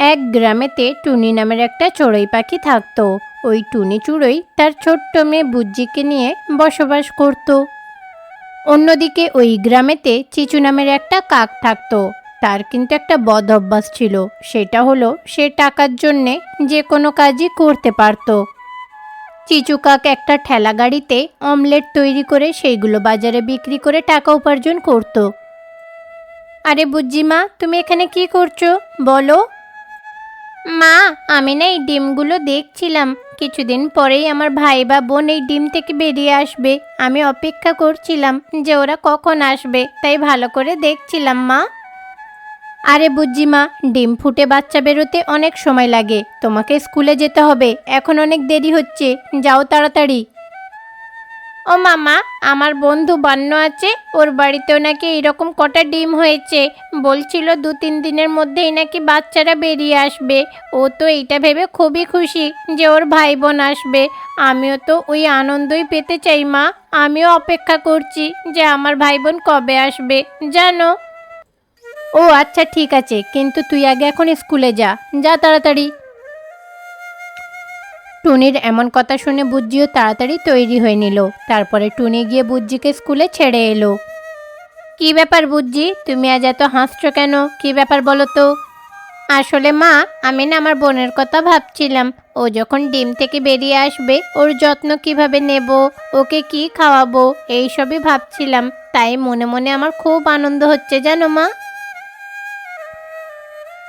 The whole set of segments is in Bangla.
এক গ্রামেতে টুনি নামের একটা চড়ুই পাখি থাকতো। ওই টুনি চড়ুই তার ছোট্ট মেয়ে বুজ্জিকে নিয়ে বসবাস করত। অন্যদিকে ওই গ্রামেতে চিচু নামের একটা কাক থাকতো। তার কিন্তু একটা বদ অভ্যাস ছিল। সেটা হলো সে টাকার জন্যে যে কোনো কাজই করতে পারতো। চিচু কাক একটা ঠেলা গাড়িতে অমলেট তৈরি করে সেইগুলো বাজারে বিক্রি করে টাকা উপার্জন করত। আরে বুজ্জিমা, তুমি এখানে কি করছ? বলো। মা, আমি না এই ডিমগুলো দেখছিলাম। কিছুদিন পরেই আমার ভাই বা বোন এই ডিম থেকে বেরিয়ে আসবে। আমি অপেক্ষা করছিলাম যে ওরা কখন আসবে, তাই ভালো করে দেখছিলাম, মা। আরে বুঝি মা, ডিম ফুটে বাচ্চা বেরোতে অনেক সময় লাগে। তোমাকে স্কুলে যেতে হবে, এখন অনেক দেরি হচ্ছে। যাও তাড়াতাড়ি। ও মামা, আমার বন্ধু বান্ন আছে, ওর বাড়িতেও নাকি এরকম কটা ডিম হয়েছে। বলছিল দু তিন দিনের মধ্যেই নাকি বাচ্চারা বেরিয়ে আসবে। ও তো এইটা ভেবে খুবই খুশি যে ওর ভাই বোন আসবে। আমিও তো ওই আনন্দই পেতে চাই, মা। আমিও অপেক্ষা করছি যে আমার ভাই বোন কবে আসবে, জানো? ও আচ্ছা ঠিক আছে। কিন্তু তুই আগে এখন স্কুলে যা। যা তাড়াতাড়ি। টুনির এমন কথা শুনে বুজ্জিও তাড়াতাড়ি তৈরি হয়ে নিল। তারপরে টুনি গিয়ে বুজ্জিকে স্কুলে ছেড়ে এলো। কি ব্যাপার বুজ্জি? তুমি আজ এত হাসছো কেন? কি ব্যাপার বলো তো? আসলে মা, আমি না আমার বোনের কথা ভাবছিলাম। ও যখন ডিম থেকে বেরিয়ে আসবে, ওর যত্ন কীভাবে নেব? ওকে কি খাওয়াবো? এইসবই ভাবছিলাম। তাই মনে মনে আমার খুব আনন্দ হচ্ছে, জানো মা?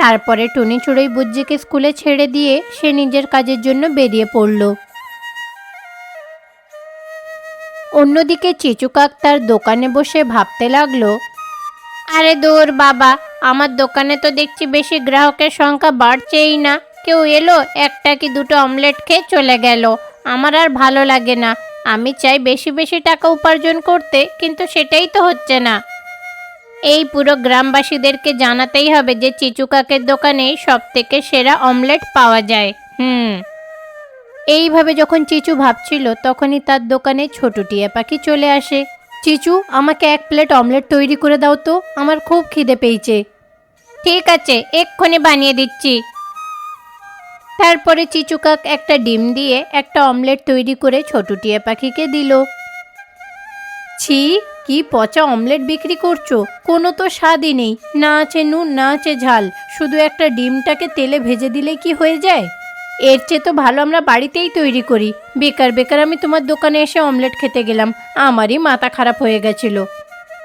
তারপরে টুনি চুড়োই বুজ্জিকে স্কুলে ছেড়ে দিয়ে সে নিজের কাজের জন্য বেরিয়ে পড়ল। অন্যদিকে চিচু কাক তার দোকানে বসে ভাবতে লাগল, আরে দূর বাবা, আমার দোকানে তো দেখছি বেশি গ্রাহকের সংখ্যা বাড়ছেই না। কেউ এলো, একটা কি দুটো অমলেট খেয়ে চলে গেল। আমার আর ভালো লাগে না। আমি চাই বেশি বেশি টাকা উপার্জন করতে, কিন্তু সেটাই তো হচ্ছে না। এই পুরো গ্রামবাসীদেরকে জানাতেই হবে যে চিচু কাকের দোকানে সব থেকে সেরা অমলেট পাওয়া যায়। হুম। এইভাবে যখন চিচু ভাবছিল, তখনই তার দোকানে ছোট টিয়া পাখি চলে আসে। চিচু, আমাকে এক প্লেট অমলেট তৈরি করে দাও তো, আমার খুব খিদে পেয়েছে। ঠিক আছে, এক্ষুনি বানিয়ে দিচ্ছি। তারপরে চিচু কাক একটা ডিম দিয়ে একটা অমলেট তৈরি করে ছোট টিয়া পাখিকে দিল। ছি কি পচা অমলেট বিক্রি করছ? কোনো তো স্বাদই নেই। না আছে নুন, না আছে ঝাল। শুধু একটা ডিমটাকে তেলে ভেজে দিলে কি হয়ে যায়? এর চেয়ে তো ভালো আমরা বাড়িতেই তৈরি করি। বেকার বেকার আমি তোমার দোকানে এসে অমলেট খেতে গেলাম। আমারই মাথা খারাপ হয়ে গেছিল।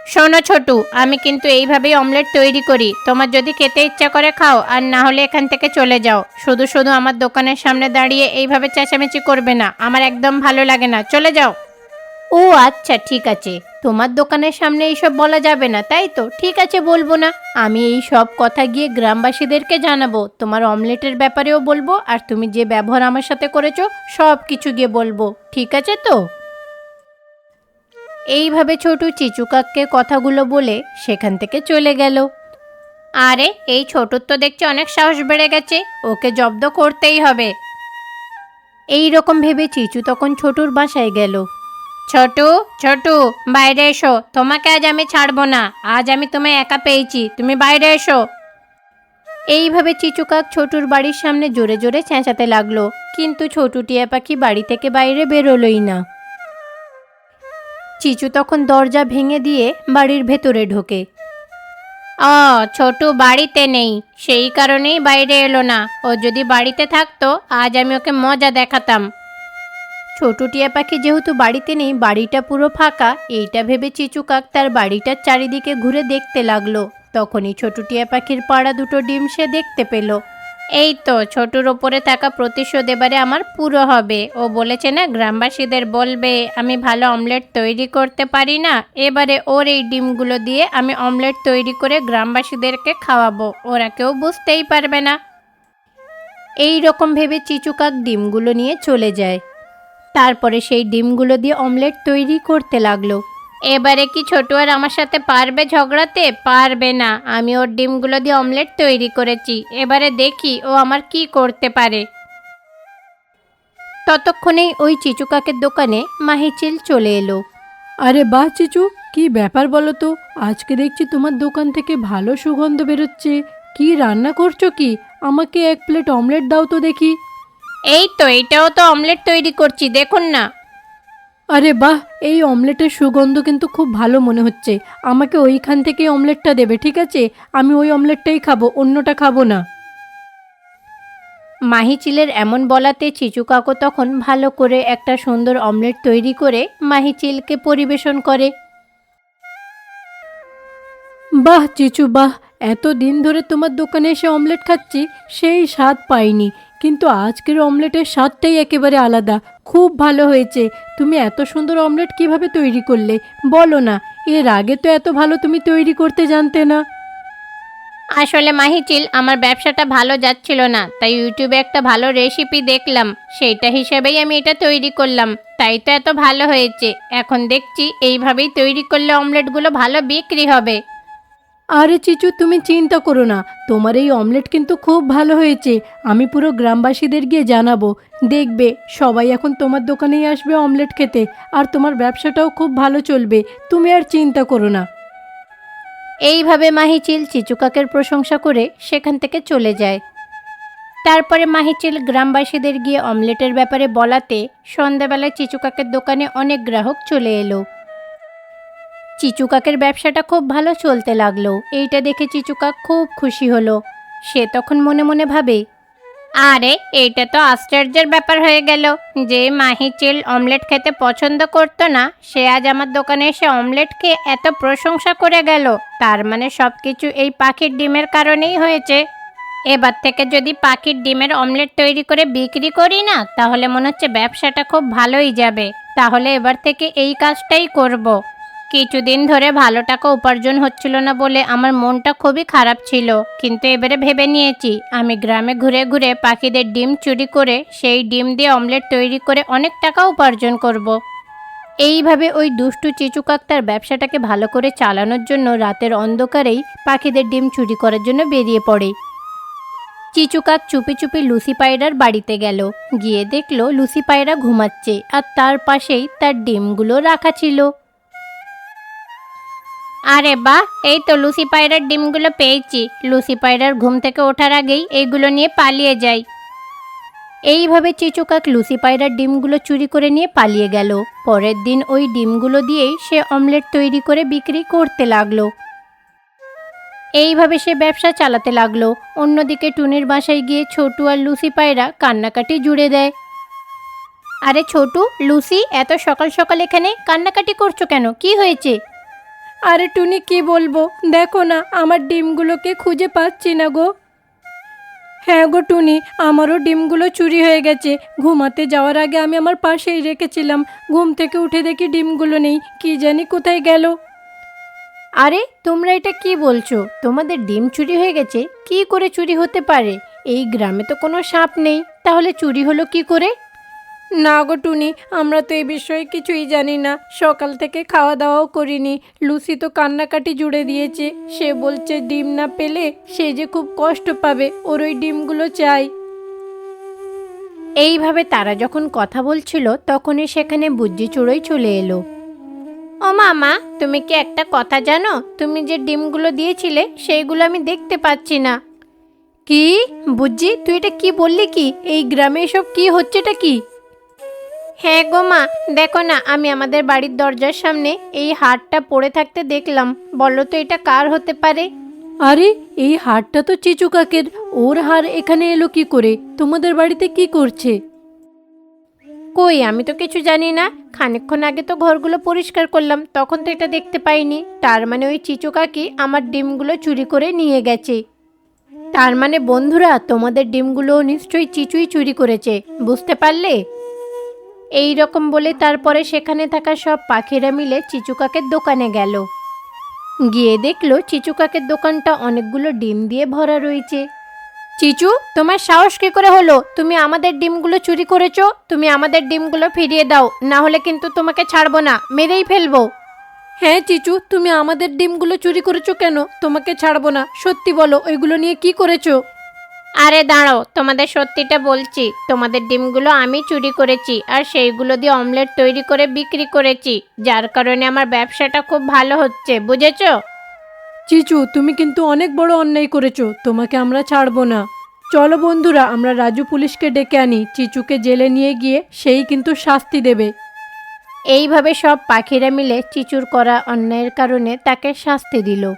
শোনো ছোটু, আমি কিন্তু এইভাবেই অমলেট তৈরি করি। তোমার যদি খেতে ইচ্ছা করে খাও, আর না হলে এখান থেকে চলে যাও। শুধু শুধু আমার দোকানের সামনে দাঁড়িয়ে এইভাবে চেঁচামেচি করবে না। আমার একদম ভালো লাগে না। চলে যাও। ও আচ্ছা ঠিক আছে। তোমার দোকানের সামনে এইসব বলা যাবে না, তাই তো? ঠিক আছে, বলব না। আমি এই সব কথা গিয়ে গ্রামবাসীদেরকে জানাব। তোমার অমলেটের ব্যাপারেও বলব, আর তুমি যে ব্যবহার আমার সাথে করেছ, সব কিছু গিয়ে বলব। ঠিক আছে তো? এইভাবে ছোটু চিচুকাককে কথাগুলো বলে সেখান থেকে চলে গেল। আরে, এই ছোটুর তো দেখছি অনেক সাহস বেড়ে গেছে। ওকে জব্দ করতেই হবে। এই রকম ভেবে চিচু তখন ছোটুর বাসায় গেল। ছোটু ছোটু, বাইরে এসো। তোমাকে আজ আমি ছাড়বো না। আজ আমি তোমায় একা পেয়েছি। তুমি বাইরে এসো। এইভাবে চিচুকাক ছোটুর বাড়ির সামনে জোরে জোরে চেঁচাতে লাগল। কিন্তু ছোটু টিয়া পাখি বাড়ি থেকে বাইরে বেরোলোই না। চিচু তখন দরজা ভেঙে দিয়ে বাড়ির ভেতরে ঢোকে। ও ছোটু বাড়িতে নেই। সেই কারণেই বাইরে এলো না। ও যদি বাড়িতে থাকতো, আজ আমি ওকে মজা দেখাতাম। ছোট টিয়া পাখি যেহেতু বাড়িতে নেই, বাড়িটা পুরো ফাঁকা। এইটা ভেবে চিচু কাক তার বাড়িটার চারিদিকে ঘুরে দেখতে লাগল। তখনই ছোট টিয়া পাখির পাড়া দুটো ডিম সে দেখতে পেল। এই তো, ছোটুর ওপরে থাকা প্রতিশোধ এবারে আমার পুরো হবে। ও বলেছে না, গ্রামবাসীদের বলবে, আমি ভালো অমলেট তৈরি করতে পারি না। এবারে ওর এই ডিমগুলো দিয়ে আমি অমলেট তৈরি করে গ্রামবাসীদেরকে খাওয়াবো। ওরা কেউ বুঝতেই পারবে না। এই রকম ভেবে চিচুকাক ডিমগুলো নিয়ে চলে যায়। তারপরে সেই ডিমগুলো দিয়ে অমলেট তৈরি করতে লাগল। এবারে কি ছোটু আর আমার সাথে পারবে ঝগড়াতে? পারবে না, আমি ওর ডিমগুলো দিয়ে অমলেট তৈরি করেছি। এবারে দেখি ও আমার কি করতে পারে। ততক্ষণেই ওই চিচু কাকের দোকানে মাহিচিল চলে এলো। আরে বাহ চিচু, কি ব্যাপার বলো তো? আজকে দেখছি তোমার দোকান থেকে ভালো সুগন্ধ বেরোচ্ছে। কি রান্না করছ কি? আমাকে এক প্লেট অমলেট দাও তো দেখি। এই তো এটাও তো অমলেট তৈরি করছি দেখুন না। আরে বাহ এই অমলেটের সুগন্ধ কিন্তু খুব ভালো মনে হচ্ছে। আমাকে ওইখান থেকেই অমলেটটা দেবে ঠিক আছে? আমি ওই অমলেটটাই খাব অন্যটা খাব না। মাহিচিলের এমন বলাতে চিচু কাকু তখন ভালো করে একটা সুন্দর অমলেট তৈরি করে মাহিচিলকে পরিবেশন করে। বাহ চিচু বাহ এত দিন ধরে তোমার দোকানে এসে অমলেট খাচ্ছি সেই স্বাদ পাইনি। কিন্তু আজকের অমলেটের স্বাদটাই একেবারে আলাদা। খুব ভালো হয়েছে। তুমি এত সুন্দর অমলেট কীভাবে তৈরি করলে? বলো না। এর আগে তো এত ভালো তুমি তৈরি করতে জানতে না। আসলে মাহিচিল আমার ব্যবসাটা ভালো যাচ্ছিল না। তাই ইউটিউবে একটা ভালো রেসিপি দেখলাম। সেইটা হিসেবেই আমি এটা তৈরি করলাম। তাই তো এত ভালো হয়েছে। এখন দেখছি এইভাবেই তৈরি করলে অমলেটগুলো ভালো বিক্রি হবে। আরে চিচু, তুমি চিন্তা করো না। তোমার এই অমলেট কিন্তু খুব ভালো হয়েছে। আমি পুরো গ্রামবাসীদের গিয়ে জানাব। দেখবে, সবাই এখন তোমার দোকানেই আসবে অমলেট খেতে। আর তোমার ব্যবসাটাও খুব ভালো চলবে। তুমি আর চিন্তা করো না। এইভাবে মাহিচিল চিচুকাকের প্রশংসা করে সেখান থেকে চলে যায়। তারপরে মাহিচিল গ্রামবাসীদের গিয়ে অমলেটের ব্যাপারে বলাতে সন্ধ্যাবেলায় চিচুকাকের দোকানে অনেক গ্রাহক চলে এলো। চিচুকাকের ব্যবসাটা খুব ভালো চলতে লাগল। এইটা দেখে চিচুকাক খুব খুশি হলো। সে তখন মনে মনে ভাবে, আরে, এইটা তো আশ্চর্যের ব্যাপার হয়ে গেল। যে মাহিচিল অমলেট খেতে পছন্দ করতো না, সে আজ আমার দোকানে এসে অমলেট খেয়ে এত প্রশংসা করে গেল। তার মানে সব কিছু এই পাখির ডিমের কারণেই হয়েছে। এবার থেকে যদি পাখির ডিমের অমলেট তৈরি করে বিক্রি করি না, তাহলে মনে হচ্ছে ব্যবসাটা খুব ভালোই যাবে। তাহলে এবার থেকে এই কাজটাই করব। কিছুদিন ধরে ভালো টাকা উপার্জন হচ্ছিল না বলে আমার মনটা খুবই খারাপ ছিল। কিন্তু এবারে ভেবে নিয়েছি, আমি গ্রামে ঘুরে ঘুরে পাখিদের ডিম চুরি করে সেই ডিম দিয়ে অমলেট তৈরি করে অনেক টাকা উপার্জন করব। এইভাবে ওই দুষ্টু চিচুকাক তার ব্যবসাটাকে ভালো করে চালানোর জন্য রাতের অন্ধকারেই পাখিদের ডিম চুরি করার জন্য বেরিয়ে পড়ে। চিচুকাক চুপি চুপি লুসি পায়রার বাড়িতে গেল। গিয়ে দেখল লুসি পায়রা ঘুমাচ্ছে আর তার পাশেই তার ডিমগুলো রাখা ছিল। আরে বাহ, এই তো লুসি পায়রার ডিমগুলো পেয়েছি। লুসি পায়রার ঘুম থেকে ওঠার আগেই এইগুলো নিয়ে পালিয়ে যাই। এইভাবে চিচুকাক লুসি পায়রার ডিমগুলো চুরি করে নিয়ে পালিয়ে গেল। পরের দিন ওই ডিমগুলো দিয়েই সে অমলেট তৈরি করে বিক্রি করতে লাগল। এইভাবে সে ব্যবসা চালাতে লাগল। অন্যদিকে টুনির বাসায় গিয়ে ছোটু আর লুসি পায়রা কান্নাকাটি জুড়ে দেয়। আরে ছোটু, লুসি, এত সকাল সকাল এখানে কান্নাকাটি করছ কেন? কি হয়েছে? আরে টুনি, কি বলব? দেখো না, আমার ডিমগুলোকে খুঁজে পাচ্ছি না গো। হ্যাঁ গো টুনি, আমারও ডিমগুলো চুরি হয়ে গেছে। ঘুমাতে যাওয়ার আগে আমি আমার পাশেই রেখেছিলাম। ঘুম থেকে উঠে দেখি ডিমগুলো নেই। কি জানি কোথায় গেল। আরে, তোমরা এটা কি বলছো? তোমাদের ডিম চুরি হয়ে গেছে? কি করে চুরি হতে পারে? এই গ্রামে তো কোনো সাপ নেই। তাহলে চুরি হলো কি করে? না গো টুনি, আমরা তো এই বিষয়ে কিছুই জানি না। সকাল থেকে খাওয়া দাওয়াও করিনি। লুসি তো কান্নাকাটি জুড়ে দিয়েছে। সে বলছে, ডিম না পেলে সে যে খুব কষ্ট পাবে, ওর ওই ডিমগুলো চাই। এইভাবে তারা যখন কথা বলছিল, তখনই সেখানে বুজ্জি চুড়োই চলে এলো। ও মামা, তুমি কি একটা কথা জানো? তুমি যে ডিমগুলো দিয়েছিলে, সেইগুলো আমি দেখতে পাচ্ছি না। কি? বুজ্জি, তুই এটা কি বললি কি? এই গ্রামে এসব কি হচ্ছেটা কি? হ্যাঁ গো মা দেখো না আমি আমাদের বাড়ির দরজার সামনে এই হারটা পড়ে থাকতে দেখলাম। বলো তো এটা কার হতে পারে? আরে এই হারটা তো চিচু কাকের। ওর হার এখানে এলো কি করে? তোমাদের বাড়িতে কি করছে? কই আমি তো কিছু জানি না। খানিকক্ষণ আগে তো ঘরগুলো পরিষ্কার করলাম তখন তো এটা দেখতে পাইনি। তার মানে ওই চিচু কাকি আমার ডিমগুলো চুরি করে নিয়ে গেছে। তার মানে বন্ধুরা তোমাদের ডিমগুলো নিশ্চয়ই চিচুই চুরি করেছে। বুঝতে পারলে? এই রকম বলে তারপরে সেখানে থাকা সব পাখিরা মিলে চিচুকাকের দোকানে গেল। গিয়ে দেখল চিচুকাকের দোকানটা অনেকগুলো ডিম দিয়ে ভরা রয়েছে। চিচু, তোমার সাহস কি করে হলো? তুমি আমাদের ডিমগুলো চুরি করেছ? তুমি আমাদের ডিমগুলো ফিরিয়ে দাও, না হলে কিন্তু তোমাকে ছাড়বো না, মেরেই ফেলব। হ্যাঁ চিচু, তুমি আমাদের ডিমগুলো চুরি করেছ কেন? তোমাকে ছাড়বো না, সত্যি বলো, ওইগুলো নিয়ে কি করেছ? আরে দাঁড়াও তোমাদের সত্যিটা বলছি তোমাদের ডিমগুলো আমি চুরি করেছি আর সেইগুলো দিয়ে অমলেট তৈরি করে বিক্রি করেছি যার কারণে আমার ব্যবসাটা খুব ভালো হচ্ছে বুঝেছ? চিচু তুমি কিন্তু অনেক বড় অন্যায় করেছ তোমাকে আমরা ছাড়বো না। চলো বন্ধুরা আমরা রাজু পুলিশকে ডেকে আনি চিচুকে জেলে নিয়ে গিয়ে সেই কিন্তু শাস্তি দেবে। এইভাবে সব পাখিরা মিলে চিচুর করা অন্যায়ের কারণে তাকে শাস্তি দিল।